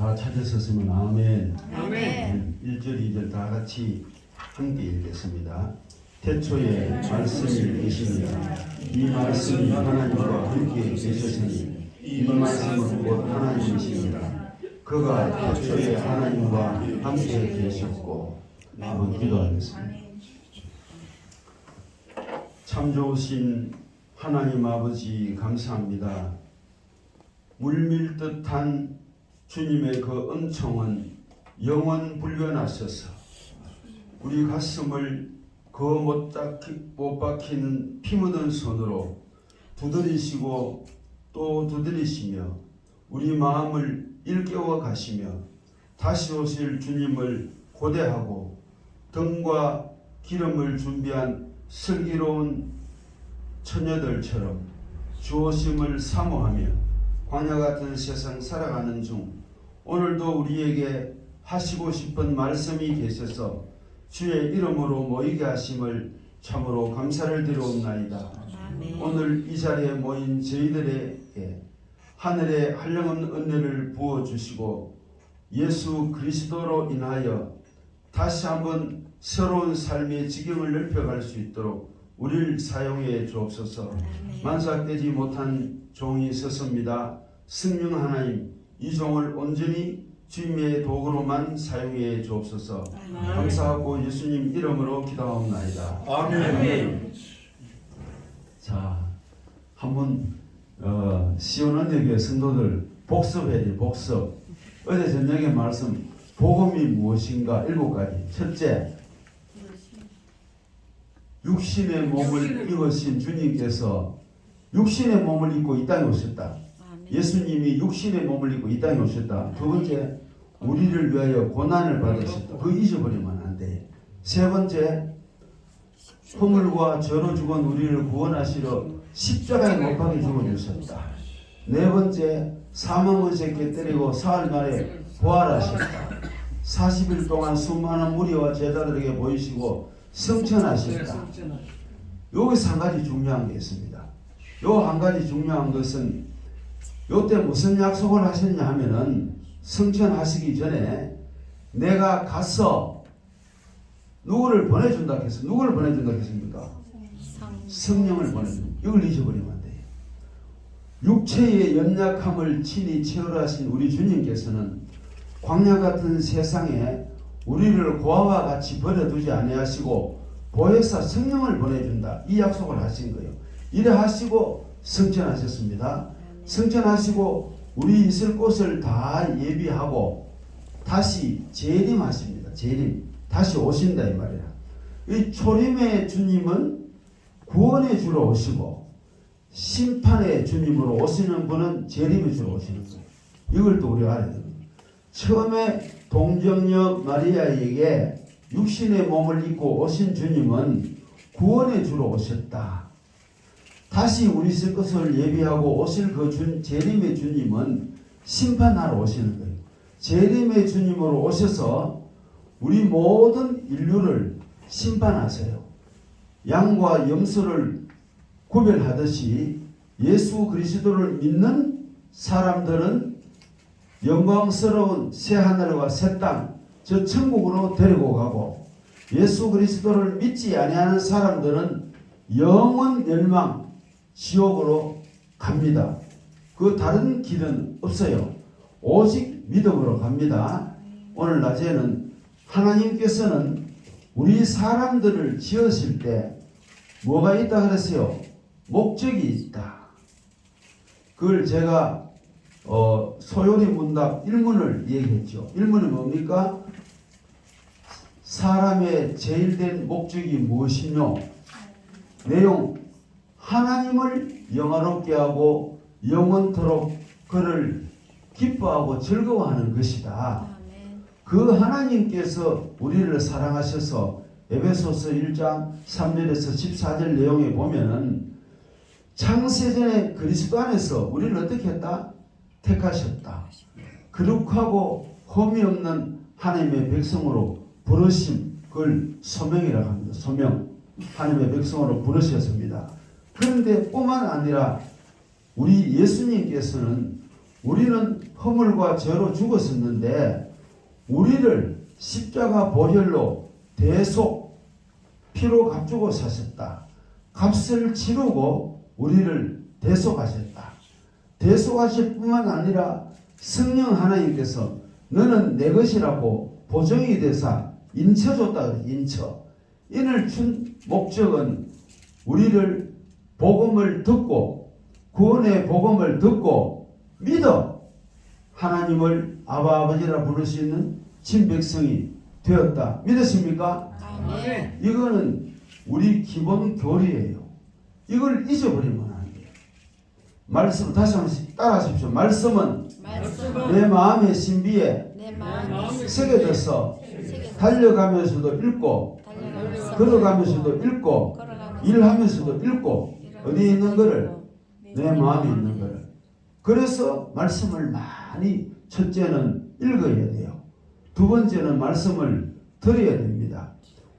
다 찾으셨으면 아멘. 아멘. 1절, 2절 다 같이 함께 읽겠습니다. 태초에 말씀이 계시니라. 이 말씀이 하나님과 함께 계셨으니 이 말씀은 곧 하나님이시니라. 그가 태초에 하나님과 함께 계셨고 한번 기도하겠습니다. 참 좋으신 하나님 아버지 감사합니다. 물밀듯한 주님의 그 은총은 영원 불변하셔서 우리 가슴을 그못못 박히는 피 묻은 손으로 두드리시고 또 두드리시며 우리 마음을 일깨워 가시며 다시 오실 주님을 고대하고 등과 기름을 준비한 슬기로운 처녀들처럼 주오심을 사모하며 광야 같은 세상 살아가는 중 오늘도 우리에게 하시고 싶은 말씀이 계셔서 주의 이름으로 모이게 하심을 참으로 감사를 드려옵나이다. 아멘. 오늘 이 자리에 모인 저희들에게 하늘의 한량없는 은혜를 부어 주시고 예수 그리스도로 인하여 다시 한번 새로운 삶의 지경을 넓혀갈 수 있도록 우리를 사용해 주옵소서. 만삭되지 못한 종이 섰습니다. 승령 하나님, 이 종을 온전히 주님의 도구로만 사용해 주옵소서. 감사하고 예수님 이름으로 기도하옵나이다. 아멘. 자, 한번 어, 시온 언역의 성도들 복습해야지 복습. 어제 저녁에 말씀 복음이 무엇인가 일곱 가지. 첫째, 육신의 몸을 입으신 주님께서 육신의 몸을 입고 이 땅에 오셨다. 예수님이 육신의 몸을 입고 이 땅에 오셨다. 두 번째, 우리를 위하여 고난을 받으셨다. 그거 잊어버리면 안 돼. 세 번째, 허물과 죄로 죽은 우리를 구원하시러 십자가에 못 박혀 죽어주셨다. 네 번째, 사망의 새끼 때리고 사흘 만에 부활하셨다. 40일 동안 수많은 무리와 제자들에게 보이시고 성천하셨다. 여기서 한 가지 중요한 게 있습니다. 요 한 가지 중요한 것은 요때 무슨 약속을 하셨냐 하면은 성천하시기 전에 내가 가서 누구를 보내준다 했어. 누구를 보내준다 했습니까? 성령을 보내준다. 이걸 잊어버리면 안 돼요. 육체의 연약함을 친히 체험하신 우리 주님께서는 광야 같은 세상에 우리를 고아와 같이 버려두지 아니하시고 보혜사 성령을 보내준다. 이 약속을 하신 거예요. 이래 하시고 성천하셨습니다. 성천하시고 우리 있을 곳을 다 예비하고 다시 재림하십니다. 재림. 다시 오신다 이 말이야. 이 초림의 주님은 구원의 주로 오시고 심판의 주님으로 오시는 분은 재림의 주로 오시는 거예요. 이걸 또 우리가 알아야 됩니다. 처음에 동정녀 마리아에게 육신의 몸을 입고 오신 주님은 구원의 주로 오셨다. 다시 우리 쓸 것을 예비하고 오실 그 주, 재림의 주님은 심판하러 오시는 거예요. 재림의 주님으로 오셔서 우리 모든 인류를 심판하세요. 양과 염소를 구별하듯이 예수 그리스도를 믿는 사람들은 영광스러운 새 하늘과 새 땅, 저 천국으로 데리고 가고 예수 그리스도를 믿지 아니하는 사람들은 영원 멸망 지옥으로 갑니다. 그 다른 길은 없어요. 오직 믿음으로 갑니다. 오늘 낮에는 하나님께서는 우리 사람들을 지으실 때 뭐가 있다 그랬어요? 목적이 있다. 그걸 제가 어, 소요리 문답 1문을 얘기했죠. 1문이 뭡니까? 사람의 제일 된 목적이 무엇이뇨? 내용 하나님을 영화롭게 하고 영원토록 그를 기뻐하고 즐거워하는 것이다. 그 하나님께서 우리를 사랑하셔서 에베소서 1장 3절에서 14절 내용에 보면은 창세전에 그리스도 안에서 우리를 어떻게 했다? 택하셨다. 거룩하고 험이 없는 하나님의 백성으로 부르심 그걸 소명이라고 합니다. 소명 하나님의 백성으로 부르셨습니다. 그런데 뿐만 아니라 우리 예수님께서는 우리는 허물과 죄로 죽었었는데 우리를 십자가 보혈로 대속 피로 값주고 사셨다. 값을 치르고 우리를 대속하셨다. 대속하실 뿐만 아니라 성령 하나님께서 너는 내 것이라고 보정이 되사 인쳐줬다. 인쳐. 이를 준 목적은 우리를 복음을 듣고 구원의 복음을 듣고 믿어 하나님을 아바 아버지라 부를 수 있는 친백성이 되었다. 믿으십니까? 아멘. 이거는 우리 기본 교리예요. 이걸 잊어버리면 안 돼요. 말씀 다시 한번 따라하십시오. 말씀은 말씀은 내 마음의 신비에 새겨져서 달려가면서도 읽고 걸어가면서도 읽고 일하면서도 읽고 어디에 있는 거를 네. 내 마음에 있는 거를 그래서 말씀을 많이 첫째는 읽어야 돼요. 두 번째는 말씀을 들어야 됩니다.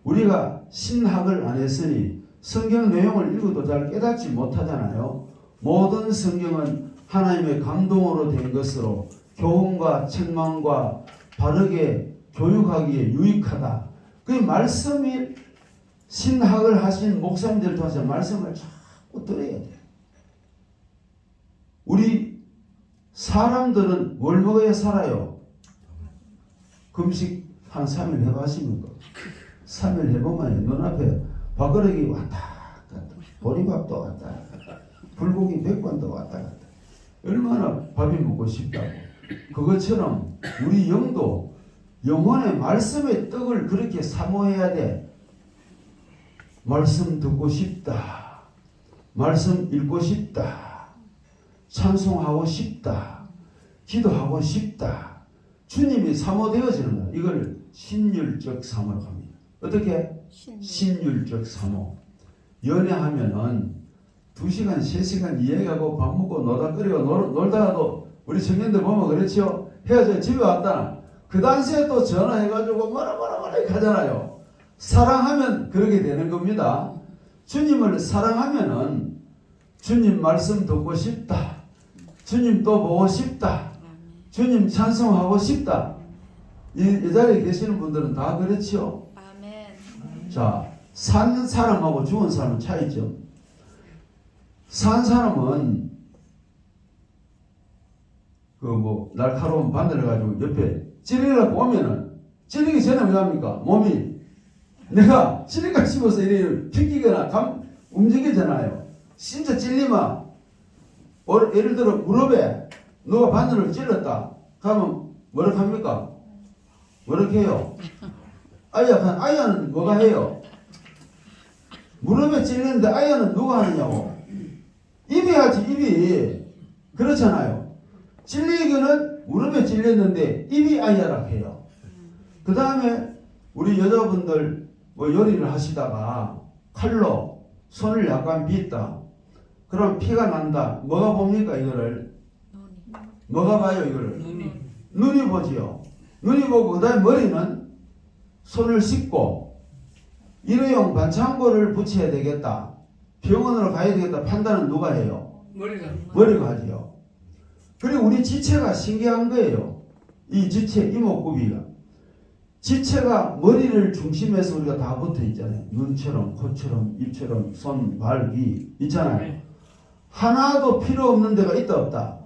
우리가 신학을 안 했으니 성경 내용을 읽어도 잘 깨닫지 못하잖아요. 모든 성경은 하나님의 감동으로 된 것으로 교훈과 책망과 바르게 교육하기에 유익하다. 그 말씀이 신학을 하신 목사님들 통해서 말씀을 들어야 돼요. 우리 사람들은 뭘 먹어야 살아요? 금식 한 3일 해봤습니까? 3일 해보면 눈앞에 밥그릇이 왔다 갔다 보리밥도 왔다 갔다 불고기 백반도 왔다 갔다 얼마나 밥이 먹고 싶다고 그것처럼 우리 영도 영혼의 말씀의 떡을 그렇게 사모해야 돼 말씀 듣고 싶다 말씀 읽고 싶다 찬송하고 싶다. 기도하고 싶다. 주님이 사모되어지는 거야. 이걸 신율적 사모라고 합니다. 어떻게? 신율적 사모. 연애하면은 두 시간, 세 시간 이야기하고 밥 먹고 놀다거리고 놀, 놀다가도 우리 청년들 보면 그렇죠. 헤어져 집에 왔다. 그 당시에 또 전화해가지고 뭐라 뭐라 뭐라 하잖아요. 사랑하면 그렇게 되는 겁니다. 주님을 사랑하면은 주님 말씀 듣고 싶다. 주님 또 보고 싶다. 주님 찬송하고 싶다. 이, 이 자리에 계시는 분들은 다 그렇지요. 아멘. 자, 산 사람하고 죽은 사람은 차이죠. 산 사람은 그 뭐 날카로운 바늘을 가지고 옆에 찌르려고 오면은 찌르기 전에 뭐 합니까? 몸이 내가 찌르가 씹어서 이래 튀기거나 감 움직이잖아요. 진짜 찔리면 어, 예를 들어 무릎에 누가 바늘을 찔렀다. 그러면 뭐라 합니까? 뭐렇게 해요? 아야, 아야는 뭐가 해요? 무릎에 찔리는데 아야는 누가 하느냐고? 입이 하지, 입이. 그렇잖아요. 찔리기는 무릎에 찔렸는데 입이 아야라 해요. 그 다음에 우리 여자분들 뭐 요리를 하시다가 칼로 손을 약간 빗다. 그럼 피가 난다. 뭐가 봅니까, 이거를? 뭐가 봐요, 이거를? 눈이 눈이 보지요. 눈이 보고 그다음에 머리는 손을 씻고 일회용 반창고를 붙여야 되겠다. 병원으로 가야 되겠다. 판단은 누가 해요? 머리가 머리가 하지요. 그리고 우리 지체가 신기한 거예요. 이 지체 이목구비가 지체가 머리를 중심해서 우리가 다 붙어 있잖아요. 눈처럼, 코처럼, 입처럼, 손, 발, 귀 있잖아요. 하나도 필요 없는 데가 있다 없다.